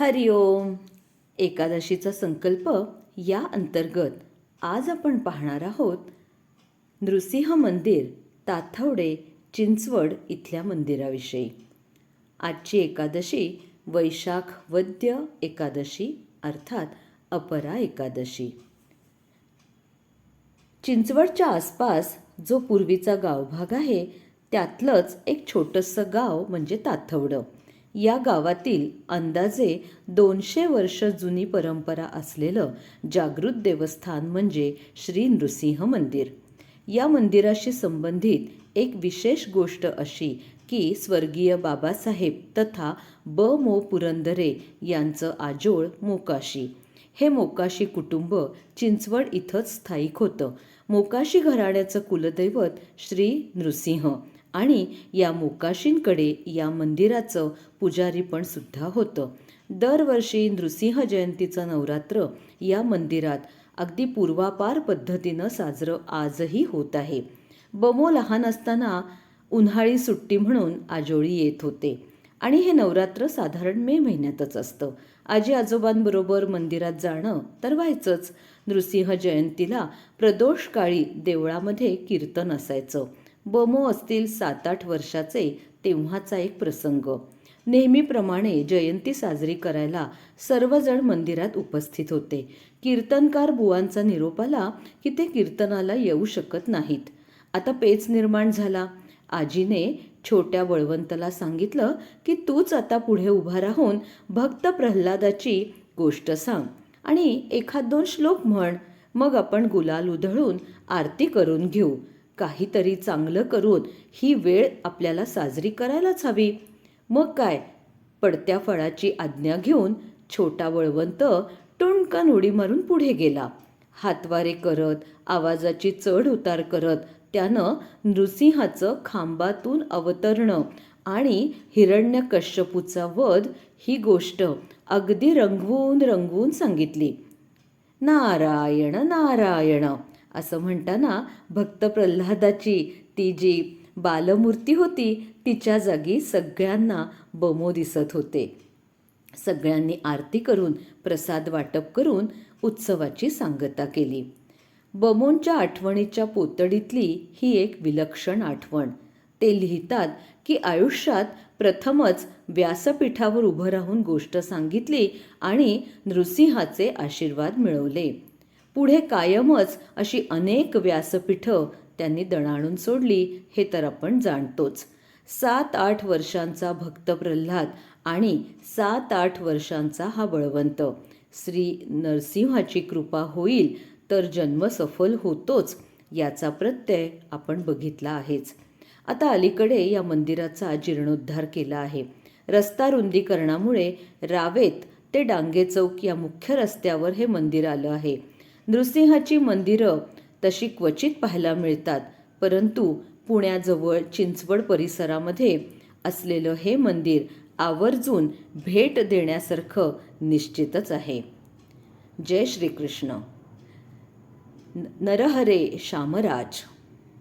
हरिओम एकादशीचा संकल्प या अंतर्गत आज आपण पाहणार आहोत नृसिंह मंदिर ताथवडे चिंचवड इथल्या मंदिराविषयी. आजची एकादशी वैशाख वद्य एकादशी अर्थात अपरा एकादशी. चिंचवडच्या आसपास जो पूर्वीचा गावभाग आहे त्यातलंच एक छोटंसं गाव म्हणजे ताथवडं या गावातील अंदाजे दोनशे वर्ष जुनी परंपरा असलेलं जागृत देवस्थान म्हणजे श्री नृसिंह मंदिर. या मंदिराशी संबंधित एक विशेष गोष्ट अशी की स्वर्गीय बाबासाहेब तथा ब. मो. पुरंदरे यांचं आजोळ मोकाशी. हे मोकाशी कुटुंब चिंचवड इथंच स्थायिक होतं. मोकाशी घराण्याचं कुलदैवत श्री नृसिंह. आणि या मोकाशींकडे या मंदिराचं पुजारीपण सुद्धा होतं. दरवर्षी नृसिंह जयंतीचं नवरात्र या मंदिरात अगदी पूर्वापार पद्धतीनं साजरं आजही होत आहे. बमो लहान असताना उन्हाळी सुट्टी म्हणून आजोळी येत होते. आणि हे नवरात्र साधारण मे महिन्यातच असतं. आजी आजोबांबरोबर मंदिरात जाणं तर व्हायचंच. नृसिंह जयंतीला प्रदोष काळी देवळामध्ये कीर्तन असायचं. बमो असतील सात आठ वर्षाचे तेव्हाचा एक प्रसंग. नेहमीप्रमाणे जयंती साजरी करायला सर्वजण मंदिरात उपस्थित होते. कीर्तनकार बुवांचा निरोप आला की ते कीर्तनाला येऊ शकत नाहीत. आता पेच निर्माण झाला. आजीने छोट्या बळवंतला सांगितलं की तूच आता पुढे उभा राहून भक्त प्रल्हादाची गोष्ट सांग आणि एखाद दोन श्लोक म्हण. मग आपण गुलाल उधळून आरती करून घेऊ. काहीतरी चांगलं करून ही वेळ आपल्याला साजरी करायलाच हवी. मग काय? पडत्या फळाची आज्ञा घेऊन छोटा वळवंत टुणकन उडी मारून पुढे गेला. हातवारे करत आवाजाची चढ उतार करत त्यानं नृसिंहाचं खांबातून अवतरणं आणि हिरण्यकश्यपूचा वध ही गोष्ट अगदी रंगवून रंगवून सांगितली. नारायण नारायण! असं म्हणताना भक्त प्रल्हादाची ती जी बालमूर्ती होती तिच्या जागी सगळ्यांना बमो दिसत होते. सगळ्यांनी आरती करून प्रसाद वाटप करून उत्सवाची सांगता केली. बमोंच्या आठवणीच्या पोतडीतली ही एक विलक्षण आठवण. ते लिहितात की आयुष्यात प्रथमच व्यासपीठावर उभं राहून गोष्ट सांगितली आणि नृसिंहाचे आशीर्वाद मिळवले. पुढे कायमच अशी अनेक व्यासपीठं त्यांनी दणाणून सोडली हे तर आपण जाणतोच. सात आठ वर्षांचा भक्त प्रल्हाद आणि सात आठ वर्षांचा हा बळवंत. श्री नरसिंहाची कृपा होईल तर जन्म सफल होतोच याचा प्रत्यय आपण बघितला आहेच. आता अलीकडे या मंदिराचा जीर्णोद्धार केला आहे. रस्ता रुंदीकरणामुळे रावेत ते डांगे चौक या मुख्य रस्त्यावर हे मंदिर आलं आहे. नृसिंहाची मंदिरं तशी क्वचित पाहायला मिळतात परंतु पुण्याजवळ चिंचवड परिसरामध्ये असलेलं हे मंदिर आवर्जून भेट देण्यासारखं निश्चितच आहे. जय श्रीकृष्ण. नरहरे श्यामराज